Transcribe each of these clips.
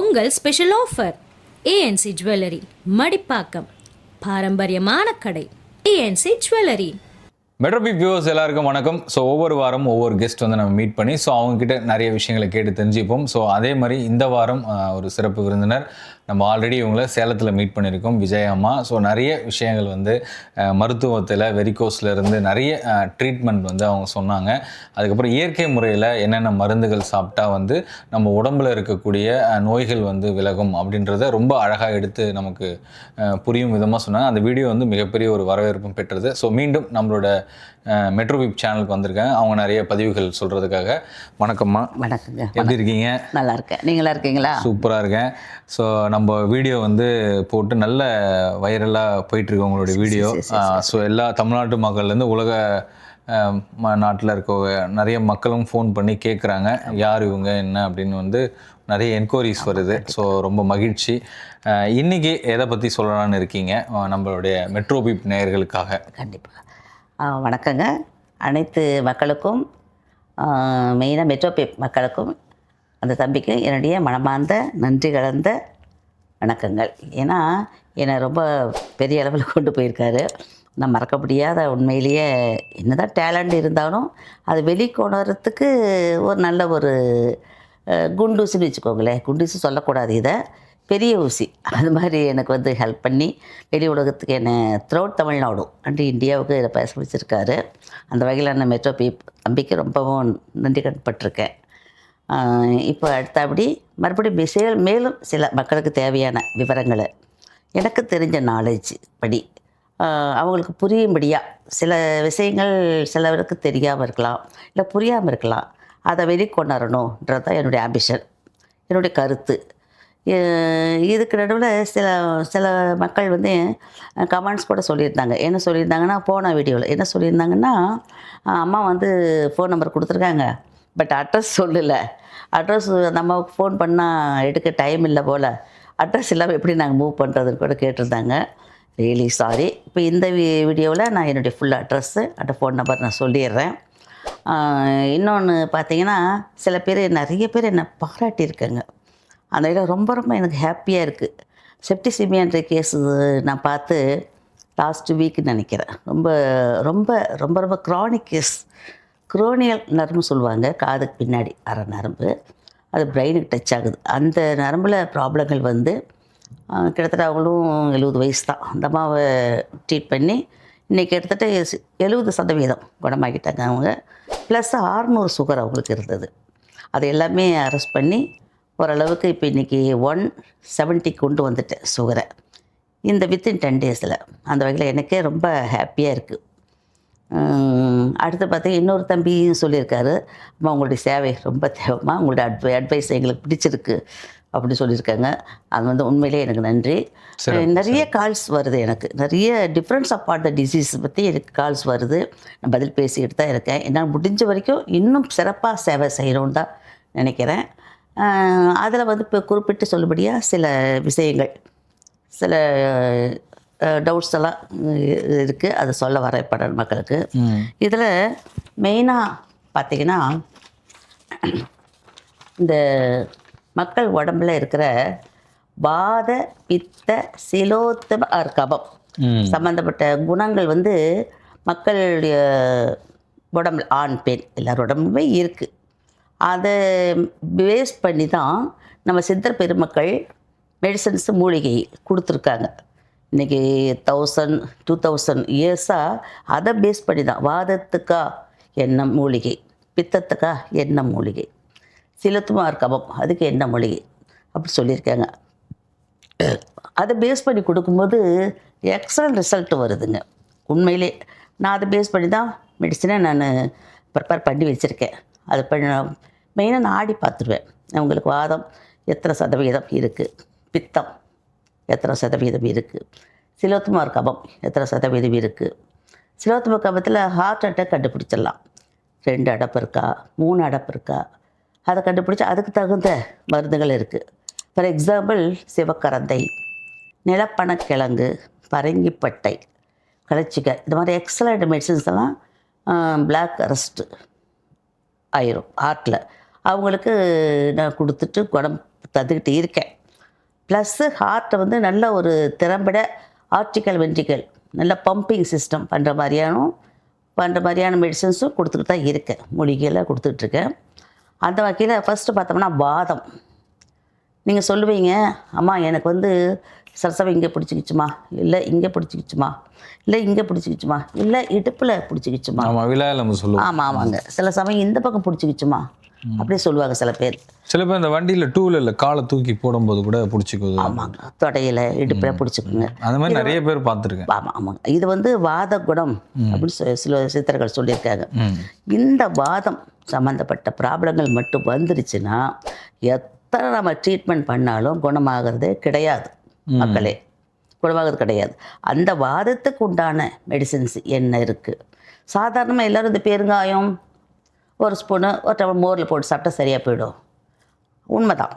Pongal special offer ANC jewellery Madipakkam. பாரம்பரியமான கடை. ANC jewellery மெட்ரோபி viewers எல்லாருக்கும் வணக்கம். ஸோ ஒவ்வொரு வாரம் ஒவ்வொரு கெஸ்ட் வந்து நம்ம மீட் பண்ணி ஸோ அவங்கக்கிட்ட நிறைய விஷயங்களை கேட்டு தெரிஞ்சுப்போம். ஸோ அதே மாதிரி இந்த வாரம் ஒரு சிறப்பு விருந்தினர் நம்ம ஆல்ரெடி இவங்கள சேலத்தில் மீட் பண்ணியிருக்கோம் விஜய் அம்மா. ஸோ நிறைய விஷயங்கள் வந்து மருத்துவத்தில் வெரிகோஸ்லேருந்து நிறைய ட்ரீட்மெண்ட் வந்து அவங்க சொன்னாங்க. அதுக்கப்புறம் இயற்கை முறையில் என்னென்ன மருந்துகள் சாப்பிட்டா வந்து நம்ம உடம்புல இருக்கக்கூடிய நோய்கள் வந்து விலகும் அப்படின்றத ரொம்ப அழகாக எடுத்து நமக்கு புரியும் விதமாக சொன்னாங்க. அந்த வீடியோ வந்து மிகப்பெரிய ஒரு வரவேற்பும் பெற்றது. ஸோ மீண்டும் நம்மளோட மெட்ரோவிப் சேனலுக்கு வந்திருக்காங்க அவங்க நிறைய பதிவுகள் சொல்கிறதுக்காக வணக்கம்மா. வணக்கங்க எப்படி இருக்கீங்க? நல்லா இருக்கேன். நீங்களா இருக்கீங்களா? சூப்பராக இருக்கேன். ஸோ நம்ம வீடியோ வந்து போட்டு நல்ல வைரலாக போயிட்டுருக்கு உங்களுடைய வீடியோ ஸோ எல்லா தமிழ்நாட்டு மக்கள்லேருந்து உலக நாட்டில் இருக்க நிறைய மக்களும் ஃபோன் பண்ணி கேட்குறாங்க யார் இவங்க என்ன அப்படின்னு வந்து நிறைய என்கொயரிஸ் வருது. ஸோ ரொம்ப மகிழ்ச்சி. அஹ், இன்னைக்கு எதை பற்றி சொல்லலாம்னு இருக்கீங்க? நம்மளுடைய மெட்ரோபிப் நேயர்களுக்காக. கண்டிப்பாக வணக்கங்க. அனைத்து மக்களுக்கும் மெயினாக மெட்ரோபேப் மக்களுக்கும் அந்த தம்பிக்கு என்னுடைய மனமார்ந்த நன்றி கலந்த வணக்கங்கள். ஏன்னா என்னை ரொம்ப பெரிய அளவில் கொண்டு போயிருக்காரு. நான் மறக்க முடியாத உண்மையிலேயே என்னதான் டேலண்ட் இருந்தாலும் அது வெளிக்கொணரத்துக்கு ஒரு நல்ல ஒரு குண்டூசுன்னு வச்சுக்கோங்களேன். குண்டூசு சொல்லக்கூடாது இதை. பெரிய ஊசி. அது மாதிரி எனக்கு வந்து ஹெல்ப் பண்ணி வெளி உலகத்துக்கு என்னை த்ரோட் தமிழ்நாடு அண்டு இந்தியாவுக்கு இதை பேச வச்சுருக்காரு. அந்த வகையில் நான் மெட்ரோ பீப் தம்பிக்கு ரொம்பவும் நன்றி கடன்பட்டிருக்கேன் இப்போ அடுத்தபடி மறுபடியும் விஷயங்கள் மேலும் சில மக்களுக்கு தேவையான விவரங்களை. எனக்கு தெரிஞ்ச நாலேஜ் படி அவங்களுக்கு புரியும்படியாக சில விஷயங்கள் சிலவருக்கு தெரியாமல் இருக்கலாம் இல்லை புரியாமல் இருக்கலாம். அதை வெளிக்கொணரணுன்றது தான் என்னுடைய ஆம்பிஷன் என்னுடைய கருத்து. இதுக்கு நடுவில் சில சில மக்கள் வந்து கமெண்ட்ஸ் கூட சொல்லியிருந்தாங்க. என்ன சொல்லியிருந்தாங்கன்னா போன வீடியோவில் என்ன சொல்லியிருந்தாங்கன்னா அம்மா வந்து ஃபோன் நம்பர் கொடுத்துருக்காங்க. பட் அட்ரஸ் சொல்லலை. அட்ரஸ் அந்த அம்மாவுக்கு ஃபோன் பண்ணால் எடுக்க டைம் இல்லை போல். அட்ரஸ் இல்லாமல் எப்படி நாங்கள் மூவ் பண்ணுறதுன்னு கூட கேட்டிருந்தாங்க. ரியலி சாரி இப்போ இந்த வீடியோவில் நான் என்னுடைய ஃபுல் அட்ரஸ்ஸு அந்த ஃபோன் நம்பர் நான் சொல்லிடுறேன். இன்னொன்று பார்த்தீங்கன்னா சில பேர் நிறைய பேர் என்னை பாராட்டியிருக்காங்க. அந்த இடம் ரொம்ப ரொம்ப எனக்கு ஹாப்பியாக இருக்குது செப்டிசிமியான்ற கேஸ் நான் பார்த்து லாஸ்ட் வீக்குன்னு நினைக்கிறேன். ரொம்ப ரொம்ப ரொம்ப ரொம்ப க்ரானிக் கேஸ் குரோனியல் நரம்பு சொல்லுவாங்க. காதுக்கு பின்னாடி அரை நரம்பு. அது பிரெயினுக்கு டச் ஆகுது. அந்த நரம்பில் ப்ராப்ளங்கள் வந்து கிட்டத்தட்ட அவங்களும் எழுபது வயசு தான். அந்த அம்மாவை ட்ரீட் பண்ணி இன்றைக்கி கிட்டத்தட்ட எழுபது சதவீதம் குணமாக்கிட்டாங்க அவங்க. ப்ளஸ் ஆறுநூறு சுகர் அவங்களுக்கு இருந்தது. அது எல்லாமே அரெஸ்ட் பண்ணி ஓரளவுக்கு இப்போ இன்றைக்கி ஒன் செவன்ட்டி கொண்டு வந்துட்டேன் சுகரை. இந்த வித்தின் டென் டேஸில் அந்த வகையில் எனக்கே ரொம்ப ஹாப்பியாக இருக்குது அடுத்து பார்த்தா இன்னொரு தம்பியும் சொல்லியிருக்காரு அம்மா உங்களுடைய சேவை ரொம்ப தேவைம்மா. உங்களுடைய அட்வை அட்வைஸ் எங்களுக்கு பிடிச்சிருக்கு. அப்படி சொல்லியிருக்காங்க. அது வந்து உண்மையிலே எனக்கு நன்றி. நிறைய கால்ஸ் வருது எனக்கு. நிறைய difference of part the disease பற்றி எனக்கு கால்ஸ் வருது. நான் பதில் பேசிக்கிட்டு தான் இருக்கேன். என்னால் முடிஞ்ச வரைக்கும் இன்னும் சிறப்பாக சேவை செய்யணும்னு தான் நினைக்கிறேன். அதில் வந்து இப்போ குறிப்பிட்டு சொல்லுபடியாக சில விஷயங்கள் சில டவுட்ஸ் எல்லாம் இருக்குது அதை சொல்ல வரப்படுற மக்களுக்கு. இதில் மெயினாக பார்த்தீங்கன்னா இந்த மக்கள் உடம்புல இருக்கிற வாத பித்த சிலோத்தம ஆர் கபம் சம்மந்தப்பட்ட குணங்கள் வந்து மக்களுடைய உடம்புல ஆண் பெண் எல்லார் உடம்புமே இருக்குது அதை பேஸ் பண்ணி தான் நம்ம சித்தர் பெருமக்கள் மெடிசன்ஸ் மூலிகை கொடுத்துருக்காங்க. இன்றைக்கி தௌசண்ட் டூ தௌசண்ட் இயர்ஸாக அதை பேஸ் பண்ணி தான் வாதத்துக்கா என்ன மூலிகை? பித்தத்துக்கா என்ன மூலிகை? சிலத்துமார் கபம் அதுக்கு என்ன மூலிகை? அப்படி சொல்லியிருக்காங்க. அதை பேஸ் பண்ணி கொடுக்கும்போது எக்ஸலண்ட் ரிசல்ட் வருதுங்க. உண்மையிலே நான் அதை பேஸ் பண்ணி தான் மெடிசனை நான் ப்ரிப்பேர் பண்ணி வச்சுருக்கேன். அது பண்ண மெயினாக நான் ஆடி பார்த்துருவேன். அவங்களுக்கு வாதம் எத்தனை சதவீதம் இருக்குது பித்தம் எத்தனை சதவீதம் இருக்குது சிலோத்துமார் கபம் எத்தனை சதவீதம் இருக்குது சிலோத்துமார் கபத்தில் ஹார்ட் அட்டாக் கண்டுபிடிச்சிடலாம். ரெண்டு அடப்பு இருக்கா? மூணு அடப்பு இருக்கா? அதை கண்டுபிடிச்சி அதுக்கு தகுந்த மருந்துகள் இருக்குது ஃபார் எக்ஸாம்பிள் சிவக்கரந்தை நிலப்பனக்கிழங்கு பரங்கிப்பட்டை களைச்சிக்காய் இது மாதிரி எக்ஸலண்ட் மெடிசின்ஸ் எல்லாம் பிளாக் அரெஸ்ட்டு ஆயிரும் ஹார்ட்டில் அவங்களுக்கு நான் கொடுத்துட்டு குணம் தந்துக்கிட்டு இருக்கேன். ப்ளஸ்ஸு ஹார்ட்டை வந்து நல்ல ஒரு திறம்பட ஆர்டிக்கல் வென்ட்ரிக்கல் நல்ல பம்பிங் சிஸ்டம் பண்ணுற மாதிரியான பண்ணுற மாதிரியான மெடிசன்ஸும் கொடுத்துட்டு தான் இருக்கேன். மூலிகையில் கொடுத்துட்ருக்கேன் அந்த வகையில் ஃபஸ்ட்டு பார்த்தோம்னா வாதம் நீங்கள் சொல்லுவீங்க அம்மா எனக்கு வந்து சரசவை இங்கே பிடிச்சிக்கிச்சுமா? இல்லை இங்கே பிடிச்சிக்கிச்சுமா? இல்லை இங்கே பிடிச்சிக்கிச்சுமா? இல்லை இடுப்பில் பிடிச்சிக்கிச்சுமா? ஆமா விழாவில் நம்ம சொல்லுவோம். ஆமாம் ஆமாங்க. சில சமயம் இந்த பக்கம் பிடிச்சிக்கிச்சுமா? அப்படியே சொல்லுவாங்க சில பேர். சில பேர் இந்த வண்டியில டூ வீலர்ல காலை தூக்கி போடும்போது கூட பிடிச்சிக்குது. ஆமாங்க. தொடையில் இடுப்பில் பிடிச்சிக்குங்க. அந்த மாதிரி நிறைய பேர் பார்த்துருக்கேன். ஆமாம் ஆமாங்க. இது வந்து வாத குணம் அப்படின்னு சில சித்தர்கள் சொல்லியிருக்காங்க. இந்த வாதம் சம்மந்தப்பட்ட ப்ராப்ளங்கள் மட்டும் வந்துருச்சுன்னா எத்தனை நம்ம ட்ரீட்மெண்ட் பண்ணாலும் குணமாகிறதே கிடையாது. மக்களே குணமாகிறது கிடையாது. அந்த வாதத்துக்கு உண்டான மெடிசின்ஸ் என்ன இருக்குது சாதாரணமாக எல்லோரும் இந்த பெருங்காயம் ஒரு ஸ்பூனு ஒரு டம்ளர் மோரில் போட்டு சாப்பிட்டா சரியாக போயிடும். உண்மைதான்.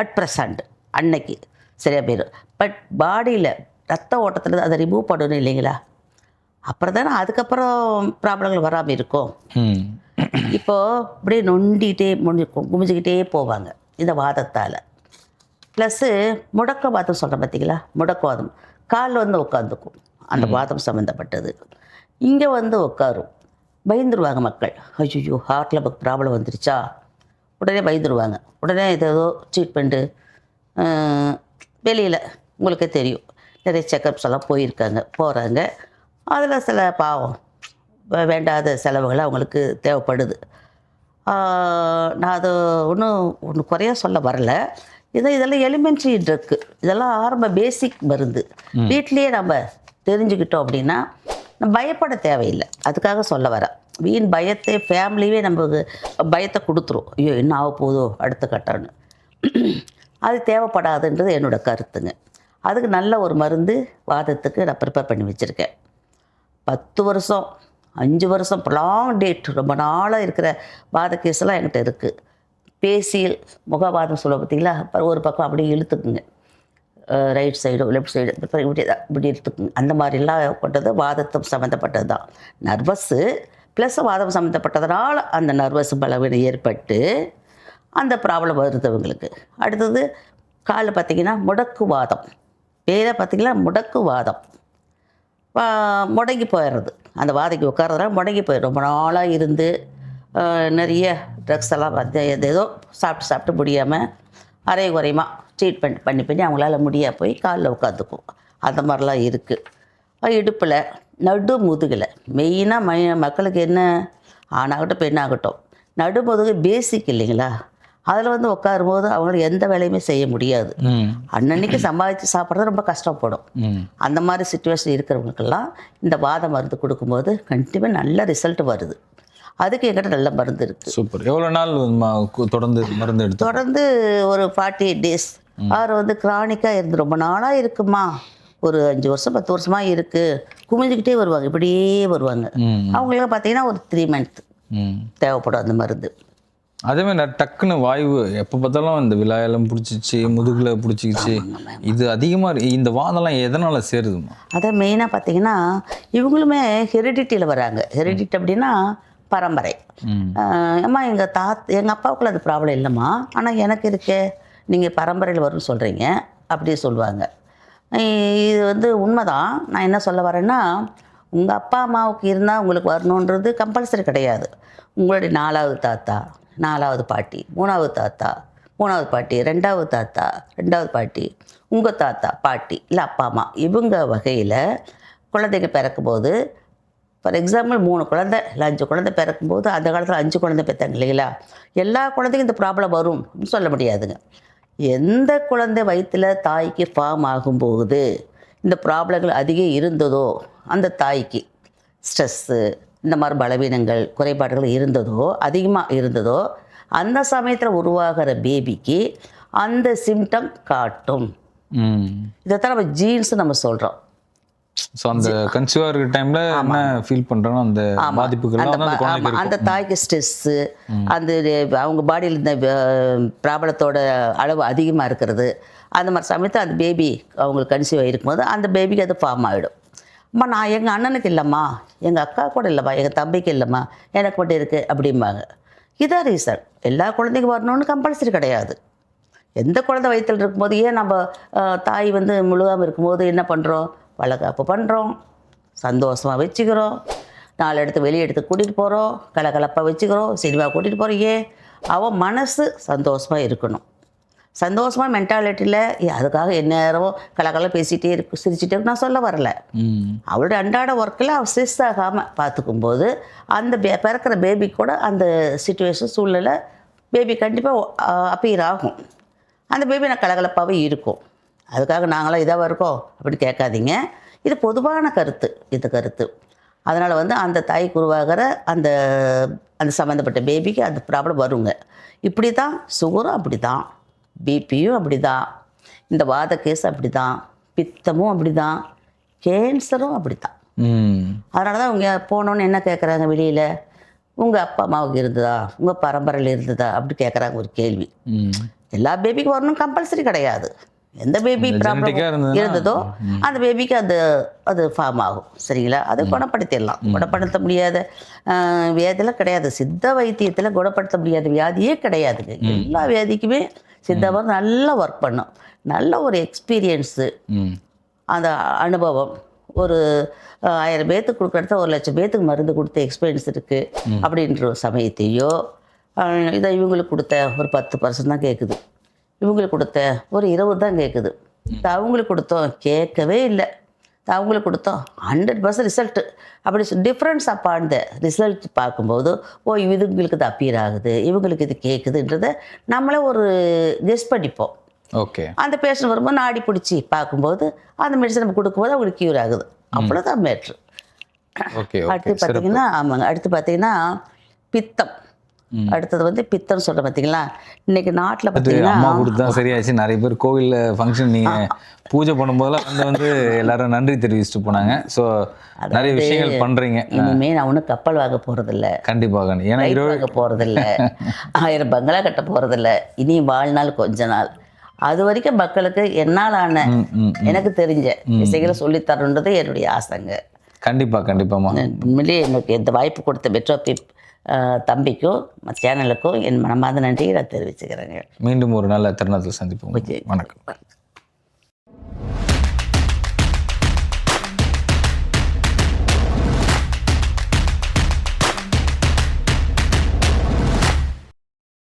அட் ப்ரெசண்ட் அன்னைக்கு சரியாக போயிடும். பட் பாடியில் ரத்த ஓட்டத்தில் அதை ரிமூவ் பண்ணணும் இல்லைங்களா? அப்புறம் தானே அதுக்கப்புறம் ப்ராப்ளங்கள் வராமல் இருக்கும். இப்போது அப்படியே நொண்டிகிட்டே முடிஞ்சு குமிஞ்சிக்கிட்டே போவாங்க இந்த வாதத்தால். ப்ளஸ்ஸு முடக்க வாதம் சொல்கிறேன் பார்த்தீங்களா முடக்கவாதம் கால் வந்து உட்காந்துக்கும் அந்த வாதம் சம்மந்தப்பட்டது இங்கே வந்து உட்காரும். பயந்துருவாங்க மக்கள். ஐயோ ஹார்ட்டில் ப்ராப்ளம் வந்துருச்சா? உடனே பயந்துருவாங்க. உடனே ஏதோ ட்ரீட்மெண்ட்டு வெளியில். உங்களுக்கே தெரியும். நிறைய செக்கப்ஸ் எல்லாம் போயிருக்காங்க. போகிறாங்க அதில் சில பாவம். வேண்டாத செலவுகள் அவங்களுக்கு தேவைப்படுது. நான் அது ஒன்றும் ஒன்று குறைய சொல்ல வரல. இது இதெல்லாம் எலிமெண்ட்ரி ட்ரக்கு இதெல்லாம் ஆரம்ப பேசிக் மருந்து. வீட்லேயே நம்ம தெரிஞ்சுக்கிட்டோம் அப்படின்னா நம்ம பயப்பட தேவையில்லை. அதுக்காக சொல்ல வரேன். வீண் பயத்தை ஃபேமிலியே நமக்கு பயத்தை கொடுத்துரும். ஐயோ என்ன ஆக போதோ அடுத்த கட்டம்னு. அது தேவைப்படாதுன்றது என்னோட கருத்துங்க. அதுக்கு நல்ல ஒரு மருந்து வாதத்துக்கு நான் ப்ரிப்பேர் பண்ணி வச்சுருக்கேன். பத்து வருஷம் அஞ்சு வருஷம் லாங் டேட் ரொம்ப நாளாக இருக்கிற வாத கேஸ்லாம் என்கிட்ட இருக்குது பேசியல் முகவாதம் சொல்ல பார்த்தீங்களா? அப்புறம் ஒரு பக்கம் அப்படியே இழுத்துக்குங்க. ரைட் சைடோ லெஃப்ட் சைடு இப்படி இப்படி இழுத்துக்குங்க. அந்த மாதிரிலாம் கொண்டது வாதத்தும் சம்மந்தப்பட்டது தான் நர்வஸ்ஸு ப்ளஸ் வாதம் சம்மந்தப்பட்டதுனால அந்த நர்வஸ் பலவீனம் ஏற்பட்டு அந்த ப்ராப்ளம் வருது அவங்களுக்கு அடுத்தது காலில் பார்த்தீங்கன்னா முடக்குவாதம் பேரை பார்த்தீங்கன்னா முடக்குவாதம் வா- முடங்கி போயிடுறது. அந்த வாதைக்கு உட்காரதுனால முடங்கி போயிடும். ரொம்ப நாளாக இருந்து நிறைய ட்ரக்ஸ் எல்லாம் வந்து எது ஏதோ சாப்பிட்டு சாப்பிட்டு முடியாமல் அரை குறையுமா ட்ரீட்மெண்ட் பண்ணி பண்ணி அவங்களால முடியா போய் காலில் உட்காந்துக்கும் அந்த மாதிரிலாம் இருக்குது இடுப்பில் நடு முதுகில் மெயினாக மை மக்களுக்கு என்ன ஆணாகட்டும் பெண்ணாகட்டும் நடு முதுகு பேசிக் இல்லைங்களா? அதில் வந்து உட்காரும்போது அவங்களால எந்த வேலையுமே செய்ய முடியாது. அன்னன்னைக்கு சம்பாதிச்சு சாப்பிட்றது ரொம்ப கஷ்டப்படும். அந்த மாதிரி சுச்சுவேஷன் இருக்கிறவங்களுக்கெல்லாம் இந்த வாத மருந்து கொடுக்கும்போது கண்டிப்பாக நல்ல ரிசல்ட் வருது. அதுக்கு என்கிட்ட நல்ல மருந்து இருக்குது சூப்பர். எவ்வளோ நாள் தொடர்ந்து மருந்து எடுத்து தொடர்ந்து ஒரு ஃபார்ட்டி எயிட் டேஸ் ஆறு வந்து கிரானிக்காக இருந்து ரொம்ப நாளாக இருக்குமா? ஒரு அஞ்சு வருஷம் பத்து வருஷமாக இருக்குது குமிஞ்சிக்கிட்டே வருவாங்க இப்படியே வருவாங்க. அவங்களுக்கு பார்த்தீங்கன்னா ஒரு த்ரீ மந்த் தேவைப்படும் அந்த மருந்து. அதே மாதிரி நான் டக்குன்னு வாய்வு எப்போ பார்த்தாலும் இந்த விழாயெல்லாம் பிடிச்சிச்சு முதுகுல பிடிச்சிக்கிச்சு இது அதிகமாக இந்த வாதம்லாம் எதனால் சேருதுமா அதை மெயினாக பார்த்தீங்கன்னா இவங்களுமே ஹெரிடிட்டியில் வராங்க. ஹெரிடிட்டி அப்படின்னா பரம்பரை. அம்மா எங்கள் தாத் எங்கள் அப்பாவுக்குள்ள அந்த ப்ராப்ளம் இல்லைம்மா. ஆனால் எனக்கு இருக்கே நீங்கள் பரம்பரையில் வரும்னு சொல்கிறீங்க அப்படி சொல்லுவாங்க. இது வந்து உண்மைதான். நான் என்ன சொல்ல வரேன்னா உங்கள் அப்பா அம்மாவுக்கு இருந்தால் உங்களுக்கு வரணுன்றது கம்பல்சரி கிடையாது. உங்களுடைய நாலாவது தாத்தா நாலாவது பாட்டி மூணாவது தாத்தா மூணாவது பாட்டி ரெண்டாவது தாத்தா ரெண்டாவது பாட்டி உங்கள் தாத்தா பாட்டி இல்லை அப்பா அம்மா இவங்க வகையில் குழந்தைங்க பிறக்கும்போது ஃபார் எக்ஸாம்பிள் மூணு குழந்தை இல்லை அஞ்சு குழந்தை பிறக்கும்போது அந்த காலத்தில் அஞ்சு குழந்தை பெற்றாங்க இல்லைங்களா? எல்லா குழந்தைக்கும் இந்த ப்ராப்ளம் வரும் சொல்ல முடியாதுங்க. எந்த குழந்தை வயிற்றில் தாய்க்கு ஃபார்ம் ஆகும்போது இந்த ப்ராப்ளங்கள் அதிகம் இருந்ததோ அந்த தாய்க்கு ஸ்ட்ரெஸ்ஸு இந்த மாதிரி பலவீனங்கள் குறைபாடுகள் இருந்ததோ அதிகமாக இருந்ததோ அந்த சமயத்தில் உருவாகிற பேபிக்கு அந்த சிம்டம் காட்டும். இதைத்தான் நம்ம ஜீன்ஸ் நம்ம சொல்கிறோம் ஸோ அந்த கன்சீவாக இருக்கிற டைமில் என்ன ஃபீல் பண்ணுறோன்னா அந்த பாதிப்புகள்லாம் வந்து அந்த தாய்க்கு ஸ்ட்ரெஸ்ஸு அந்த அவங்க பாடியில் இந்த ப்ராப்ளத்தோட அளவு அதிகமாக இருக்கிறது. அந்த மாதிரி சமயத்தில் அந்த பேபி அவங்களுக்கு கன்சீவ் ஆகிருக்கும்போது அந்த பேபிக்கு அது ஃபார்ம் ஆகிடும் அம்மா நான் எங்கள் அண்ணனுக்கு இல்லைம்மா. எங்கள் அக்கா கூட இல்லைம்மா. எங்கள் தம்பிக்கு இல்லைம்மா. எனக்கு மட்டும் இருக்குது அப்படிம்பாங்க. இதான் ரீசன் எல்லா குழந்தைக்கும் வரணும்னு கம்பல்சரி கிடையாது. எந்த குழந்தை வயிற்றில் இருக்கும்போது ஏன் நம்ம தாய் வந்து முழுகாமல் இருக்கும்போது என்ன பண்ணுறோம் வளகாப்பு பண்ணுறோம் சந்தோஷமாக வச்சுக்கிறோம். நாலு இடத்து வெளியே எடுத்து கூட்டிகிட்டு போகிறோம் கலகலப்பாக வச்சுக்கிறோம் சினிமா கூட்டிகிட்டு போகிறோம் ஏன் அவன் மனசு சந்தோஷமாக இருக்கணும். சந்தோஷமாக மென்டாலிட்டியில் அதுக்காக எந்நேரமும் கலகல பேசிகிட்டே இருக்கு சிரிச்சிட்டே நான் சொல்ல வரல. ம். அவளுடைய அன்றாட ஒர்க்கில் அவள் ஸ்ட்ரெஸ் ஆகாமல் பார்த்துக்கும்போது அந்த பே பிறக்கிற பேபி கூட அந்த சுச்சுவேஷன் சூழ்நிலை பேபி கண்டிப்பாக அப்பீர் ஆகும். அந்த பேபி நான் கலகலப்பாகவே இருக்கும். அதுக்காக நாங்களாம் இதாக இருக்கோம் அப்படின்னு கேட்காதீங்க. இது பொதுவான கருத்து இந்த கருத்து. அதனால் வந்து அந்த தாய்க்கு உருவாகிற அந்த அந்த சம்மந்தப்பட்ட பேபிக்கு அந்த ப்ராப்ளம் வருங்க. இப்படி தான் சுகரும் அப்படி தான் பிபியும் அப்படி தான் இந்த வாத கேஸ் அப்படி தான் பித்தமும் அப்படி தான் கேன்சரும் அப்படி தான் அதனால தான் அவங்க போனோன்னு என்ன கேட்குறாங்க வெளியில்? உங்கள் அப்பா அம்மாவுக்கு இருந்ததா? உங்கள் பரம்பரையில் இருந்ததா? அப்படி கேட்குறாங்க ஒரு கேள்வி. எல்லா பேபிக்கும் வரணும் கம்பல்சரி கிடையாது. எந்த பேபி ப்ராப்ளம் இருந்ததோ அந்த பேபிக்கு அது அது ஃபார்ம் ஆகும். சரிங்களா? அதை குணப்படுத்திடலாம். குணப்படுத்த முடியாத. வியாதியெல்லாம் கிடையாது. சித்த வைத்தியத்தில் குணப்படுத்த முடியாத. வியாதியே கிடையாதுங்க. எல்லா வியாதிக்குமே சித்த மருந்து நல்லா ஒர்க் பண்ணும். நல்ல ஒரு எக்ஸ்பீரியன்ஸு அந்த அனுபவம். ஒரு ஆயிரம் பேத்துக்கு கொடுக்குறத ஒரு லட்சம் பேத்துக்கு மருந்து கொடுத்த எக்ஸ்பீரியன்ஸ் இருக்குது அப்படின்ற ஒரு சமயத்தையோ இதை இவங்களுக்கு கொடுத்த ஒரு பத்து பர்சன்ட் தான் கேட்குது இவங்களுக்கு கொடுத்த ஒரு இருபது தான் கேட்குது அவங்களுக்கு கொடுத்தோம் கேட்கவே இல்லை. அவங்களுக்கு கொடுத்தோம் ஹண்ட்ரட் பர்சன்ட் ரிசல்ட்டு அப்படி டிஃப்ரென்ஸ் அப்பான் த ரிசல்ட் பார்க்கும்போது ஓ இவங்களுக்கு இது அப்பியர் ஆகுது இவங்களுக்கு இது கேட்குதுன்றதை நம்மளே ஒரு கெஸ் பண்ணிப்போம். ஓகே. அந்த பேஷண்ட் வரும்போது நாடி பிடிச்சி பார்க்கும்போது அந்த மெடிசன் நம்ம கொடுக்கும்போது அவங்களுக்கு க்யூர் ஆகுது. அவ்வளோதான் மேட்ரு அடுத்து பார்த்தீங்கன்னா ஆமாங்க. அடுத்து பார்த்தீங்கன்னா பித்தம். அடுத்தது வந்து பித்தம் சொல்கிறேன் பார்த்தீங்களா இன்னைக்கு நாட்டில் அது பார்த்தீங்கன்னா அம்மா கொடுத்து தான் சரியாச்சு. நிறைய பேர் கோவில்ல ஃபங்க்ஷன் நீங்க பூஜை பண்ணும்போதெல்லாம் வந்து வந்து எல்லாரும் நன்றி தெரிவிச்சுட்டு போனாங்க. ஸோ நிறைய விஷயங்கள் பண்றீங்க. இனிமே நான் ஒன்றும் கப்பல் வாங்க போகிறதில்ல கண்டிப்பாக. கண்டி- ஏன்னா இருபது போகிறதில்ல ஆயிரம் பங்களா கட்ட போகிறதில்ல இனி வாழ்நாள் கொஞ்ச நாள். அது வரைக்கும் மக்களுக்கு என்னால் ஆன ம், ம். எனக்கு தெரிஞ்ச விஷயங்களை சொல்லித்தரணுன்றது என்னுடைய ஆசைங்க. கண்டிப்பா கண்டிப்பாம்மா. உண்மையிலேயே எனக்கு இந்த வாய்ப்பு கொடுத்த மெட்ரோபி தம்பிக்கும் சேனலுக்கும் என் மனமார்ந்த நன்றியை நான் தெரிவிச்சுக்கிறேங்க. மீண்டும் ஒரு நல்ல தருணத்தில் சந்திப்போம். வணக்கம்.